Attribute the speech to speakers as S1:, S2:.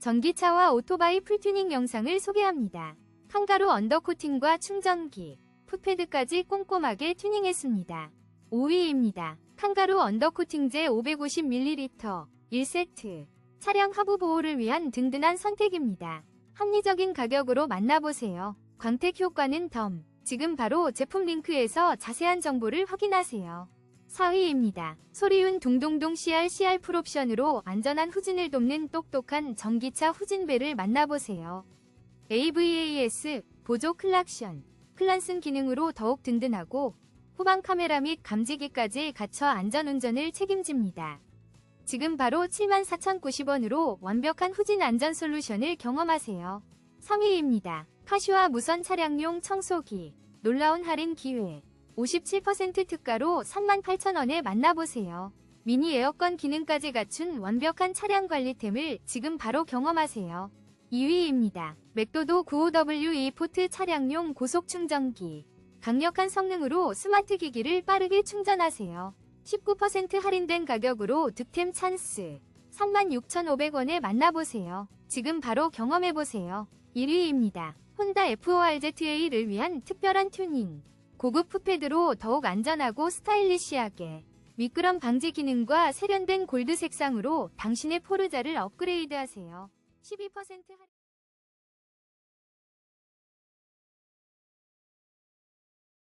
S1: 전기차와 오토바이 풀튜닝 영상을 소개합니다. 칸가루 언더코팅과 충전기, 풋패드까지 꼼꼼하게 튜닝했습니다. 5위입니다. 칸가루 언더코팅제 550ml 1세트. 차량 하부 보호를 위한 든든한 선택입니다. 합리적인 가격으로 만나보세요. 광택 효과는 덤. 지금 바로 제품 링크에서 자세한 정보를 확인하세요. 4위입니다. 소리운 둥둥둥 CR CR 풀옵션으로 안전한 후진을 돕는 똑똑한 전기차 후진벨을 만나보세요. AVAS 보조 클락션 클란슨 기능으로 더욱 든든하고 후방 카메라 및 감지기까지 갖춰 안전운전을 책임집니다. 지금 바로 74,090원으로 완벽한 후진 안전 솔루션을 경험하세요. 3위입니다. 카시와 무선 차량용 청소기 놀라운 할인 기회 57% 특가로 38,000원에 만나보세요. 미니 에어컨 기능까지 갖춘 완벽한 차량 관리템을 지금 바로 경험하세요. 2위입니다. 맥도도 95W e포트 차량용 고속 충전기. 강력한 성능으로 스마트 기기를 빠르게 충전하세요. 19% 할인된 가격으로 득템 찬스. 36,500원에 만나보세요. 지금 바로 경험해보세요. 1위입니다. 혼다 F5RZA를 위한 특별한 튜닝. 고급 푸패드로 더욱 안전하고 스타일리시하게 미끄럼 방지 기능과 세련된 골드 색상으로 당신의 포르자를 업그레이드하세요. 12% 할인